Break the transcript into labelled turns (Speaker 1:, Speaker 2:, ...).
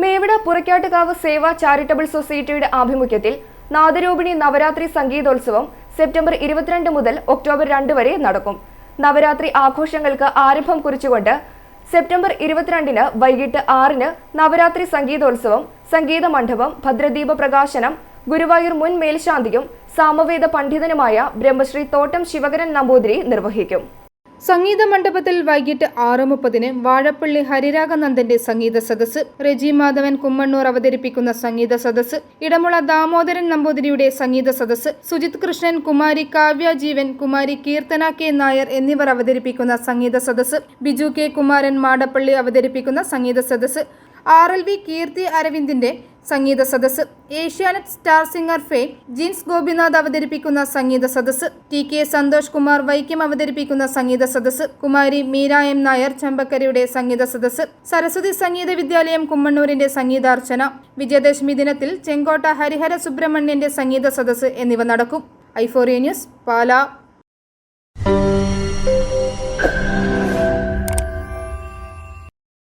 Speaker 1: മേവിട പുറക്കാട്ടുകാവ് സേവ charitable സൊസൈറ്റിയുടെ ആഭിമുഖ്യത്തിൽ നാദരൂപിണി Navaratri സംഗീതോത്സവം September ഇരുപത്തിരണ്ട് മുതൽ ഒക്ടോബർ രണ്ട് വരെ നടക്കും. നവരാത്രി ആഘോഷങ്ങൾക്ക് ആരംഭം കുറിച്ചുകൊണ്ട് സെപ്റ്റംബർ ഇരുപത്തിരണ്ടിന് വൈകിട്ട് ആറിന് നവരാത്രി സംഗീതോത്സവം സംഗീത മണ്ഡപം ഭദ്രദീപ പ്രകാശനം ഗുരുവായൂർ മുൻ മേൽശാന്തിയും സാമവേദ പണ്ഡിതനുമായ ബ്രഹ്മശ്രീ തോട്ടം ശിവകരൻ നമ്പൂതിരി നിർവഹിക്കും.
Speaker 2: സംഗീത മണ്ഡപത്തിൽ വൈകിട്ട് ആറ് മുപ്പതിന് വാഴപ്പള്ളി ഹരിരാഗനന്ദന്റെ സംഗീത സദസ്സ് റെജി മാധവൻ കുമ്മണ്ണൂർ അവതരിപ്പിക്കുന്ന സംഗീത സദസ്സ് ഇടമുള ദാമോദരൻ നമ്പൂതിരിയുടെ സംഗീത സദസ്സ് സുജിത് കൃഷ്ണൻ കുമാരി കാവ്യ ജീവൻ കുമാരി കീർത്തന കെ നായർ എന്നിവർ അവതരിപ്പിക്കുന്ന സംഗീത സദസ്സ് ബിജു കെ കുമാരൻ മാടപ്പള്ളി അവതരിപ്പിക്കുന്ന സംഗീത സദസ്സ് ആർ എൽ വി കീർത്തി അരവിന്ദിന്റെ സംഗീത സദസ് ഏഷ്യാനെറ്റ് സ്റ്റാർ സിംഗർ ഫേ ജിൻസ് ഗോപിനാഥ് അവതരിപ്പിക്കുന്ന സംഗീത സദസ് ടി കെ സന്തോഷ് കുമാർ വൈക്കം അവതരിപ്പിക്കുന്ന സംഗീത സദസ് കുമാരി മീര എം നായർ ചമ്പക്കരയുടെ സംഗീത സദസ് സരസ്വതി സംഗീത വിദ്യാലയം കുമ്മണ്ണൂരിന്റെ സംഗീതാർച്ചന. വിജയദശമി ദിനത്തിൽ ചെങ്കോട്ട ഹരിഹര സുബ്രഹ്മണ്യന്റെ സംഗീത സദസ് എന്നിവ നടക്കും. Euphoria news Pala.